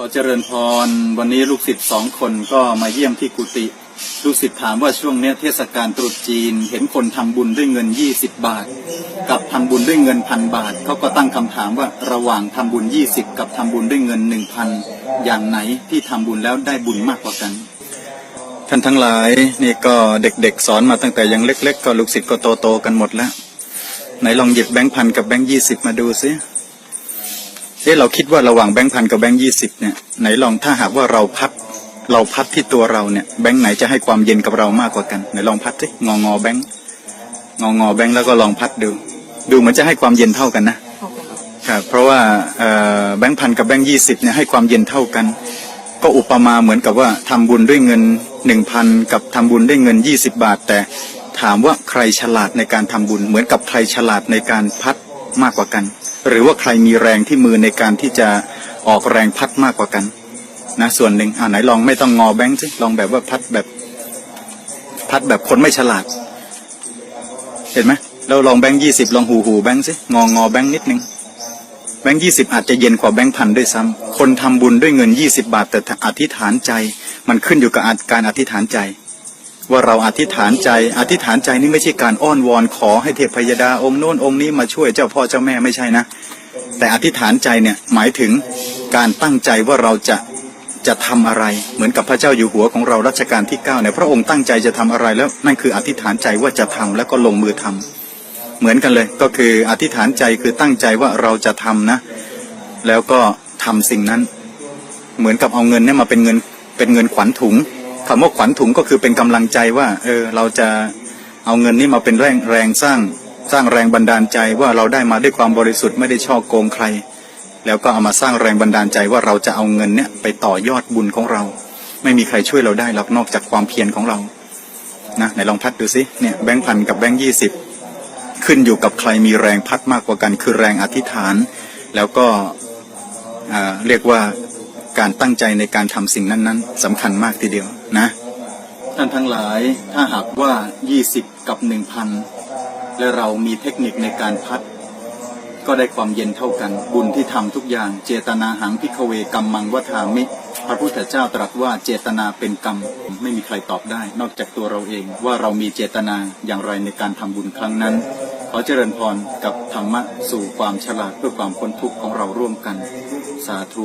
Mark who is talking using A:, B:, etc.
A: ขอเจริญพร วันนี้ลูกศิษย์สองคนก็มาเยี่ยมที่กุฏิลูกศิษย์ถามว่าช่วงเนี้ยเทศกาลตรุษจีน เห็นคนทำบุญด้วยเงิน 20 บาท กับทำบุญด้วยเงินพันบาทเขาก็ตั้งคำถามว่าระหว่างทำบุญ 20 กับทำบุญด้วยเงิน 1,000 อย่างไหนที่ทำบุญแล้วได้บุญมากกว่ากัน ท่านทั้งหลายนี่ก็เด็กๆ สอนมาตั้งแต่ยังเล็ก ๆ ก็ลูกศิษย์ก็โตๆกันหมดแล้วไหนลองหยิบแบงค์พันกับแบงค์ยี่สิบมาดูซิ เอ๊ะเราคิดว่าระหว่างแบงค์พันกับแบงค์ยี่สิบเนี่ยไหนลองถ้าหากว่าเราพัดเราพัดที่ตัวเราเนี่ยแบงค์ไหนจะให้ความเย็นกับเรามากกว่ากันไหนลองพัดสิงองอแบงค์งองอแบงค์แล้วก็ลองพัดดู ดูเหมือนจะให้ความเย็นเท่ากันนะครับเพราะว่าแบงค์พันกับแบงค์ยี่สิบเนี่ยให้ความเย็นเท่ากัน ก็อุปมาเหมือนกับว่าทำบุญด้วยเงินหนึ่งพันกับทำบุญด้วยเงินยี่สิบบาท แต่ถามว่าใครฉลาดในการทำบุญ เหมือนกับใครฉลาดในการพัดมากกว่ากัน หรือว่าใครมีแรงที่มือในการที่จะออกแรงพัดมากกว่ากันนะส่วนหนึ่งอ่าไหนลองไม่ต้องงอแบงค์สิลองแบบว่าพัดแบบ พัดแบบคนไม่ฉลาด เห็นไหมเราลองแบงค์ยี่สิบลองหูหูแบงค์สิงองอแบงค์นิดนึงแบงค์ยี่สิบอาจจะเย็นกว่าแบงค์พันด้วยซ้ำคนทำบุญด้วยเงินยี่สิบาทแต่อธิษฐานใจ มันขึ้นอยู่กับการอธิษฐานใจ ว่าเราอธิษฐานใจ อธิษฐานใจนี่ไม่ใช่การอ้อนวอนขอให้เทพยดาองค์โน้นองค์นี้มาช่วยเจ้าพ่อเจ้าแม่ไม่ใช่นะ แต่อธิษฐานใจเนี่ยหมายถึงการตั้งใจว่าเราจะจะทำอะไร เหมือนกับพระเจ้าอยู่หัวของเรารัชกาลที่เก้าเนี่ยพระองค์ตั้งใจจะทำอะไรแล้วนั่นคืออธิษฐานใจว่าจะทำแล้วก็ลงมือทำเหมือนกันเลยก็คืออธิษฐานใจคือตั้งใจว่าเราจะทำนะ แล้วก็ทำสิ่งนั้น เหมือนกับเอาเงินเนี่ยมาเป็นเงินเป็นเงินขวัญถุง คำว่าขวัญถุงก็คือเป็นกำลังใจว่า เออ เราจะเอาเงินนี้มาเป็นแรงแรงสร้างสร้างแรงบันดาลใจว่าเราได้มาด้วยความบริสุทธิ์ไม่ได้ช่อโกงใคร แล้วก็เอามาสร้างแรงบันดาลใจว่าเราจะเอาเงินเนี่ยไปต่อยอดบุญของเรา ไม่มีใครช่วยเราได้หรอกนอกจากความเพียรของเรานะไหนลองพัดดูสิเนี่ยแบงค์พันกับแบงค์ยี่สิบขึ้นอยู่กับใครมีแรงพัดมากกว่ากัน คือแรงอธิษฐาน แล้วก็อ่าเรียกว่า การตั้งใจในการทำสิ่งนั้นๆสำคัญมากทีเดียวนะ ท่านทั้งหลายถ้าหากว่า 20 กับ 1,000 และเรามีเทคนิคในการพัด ก็ได้ความเย็นเท่ากัน บุญที่ทำทุกอย่างเจตนาหังพิกเวกรรมมังวัามิ พระพุทธเจ้าตรัสว่าเจตนาเป็นกรรมไม่มีใครตอบได้ นอกจากตัวเราเองว่าเรามีเจตนาอย่างไรในการทำบุญครั้งนั้นขอเจริญพรกับธรรมะสู่ความฉลาดเพื่อความพ้นทุกข์ของเราร่วมกัน สาธุ